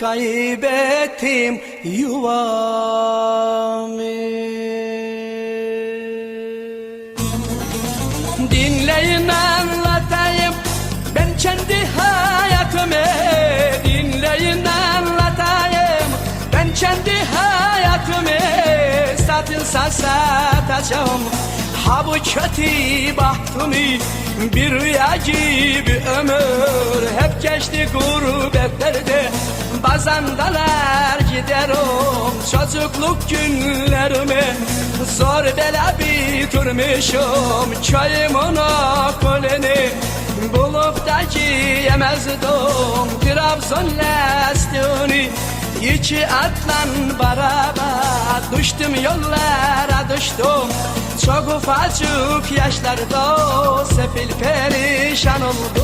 Kaybettim yuvamı. Dinleyin anlatayım. Ben kendi hayatımı Dinleyin anlatayım. Ben kendi hayatımı Satılsa satacağım. Ha bu kötü bahtımı bir rüya gibi ömür. Hep geçti gurbetlerde Bazandalar giderim çocukluk günlerimi Zor bela bitirmişim köyümün okulunu Bulup da giyemezdim Trabzon lastiğini. İki atlan beraber Düştüm yollara düştüm. Çok ufacık yaşlarda Sefil perişan oldum